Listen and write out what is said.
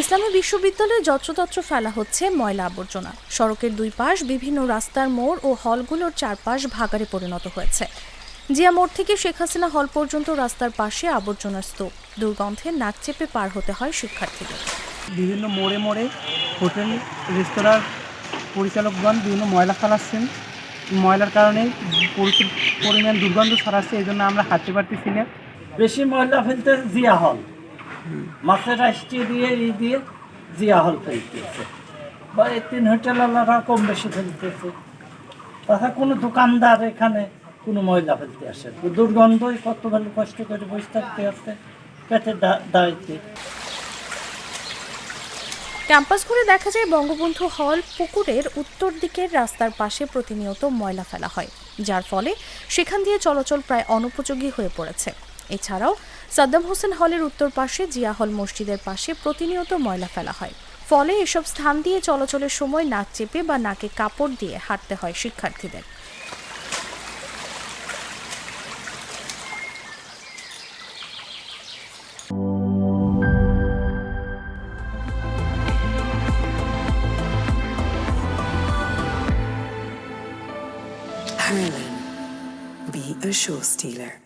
ইসলামী বিশ্ববিদ্যালয়ে যত্রতত্র ফেলা হচ্ছে ময়লা আবর্জনা। সড়কের দুই পাশ বিভিন্ন রাস্তার মোড় ও হলগুলোর চারপাশ ভাগাড়ে পরিণত হয়েছে। জিয়া মোড় থেকে শেখ হাসিনা হল পর্যন্ত রাস্তার পাশে আবর্জনার স্তূপ। দুর্গন্ধে নাক চেপে পার হতে হয় শিক্ষার্থীদের। বিভিন্ন মোড়ে মোড়ে হোটেল রেস্তোরাঁর পরিচালকগণ বিভিন্ন ময়লা ফেলাচ্ছেন। ময়লার কারণে প্রচুর পরিমাণ দুর্গন্ধ ছড়াচ্ছে এই জন্য আমরা হাঁটতে পারতেছি না। বেশি ময়লা ফেলতে জিয়া হল। মাছের আইসটি দিয়ে এই দিয়ে জিয়া হল ফেলতেছে। বা এই তিন হোটেলওয়ালারা কম বেশি ফেলতেছে। তথা কোনো দোকানদার এখানে কোনো ময়লা ফেলতে আসে। দুর্গন্ধই কত ভালো কষ্ট করে বসে থাকতে আছে পেটের দা- দায়িত্বে ক্যাম্পাস ঘুরে দেখা যায় বঙ্গবন্ধু হল পুকুরের উত্তর দিকের রাস্তার পাশে প্রতিনিয়ত ময়লা ফেলা হয়, যার ফলে সেখান দিয়ে চলাচল প্রায় অনুপযোগী হয়ে পড়েছে। এছাড়াও, সাদ্দাম হোসেন হলের উত্তর পাশে জিয়া হল মসজিদের পাশে প্রতিনিয়ত ময়লা ফেলা হয় ফলে এসব স্থান দিয়ে চলাচলের সময় নাক চেপে বা নাকে কাপড় দিয়ে হাঁটতে হয় শিক্ষার্থীদের be a show stealer.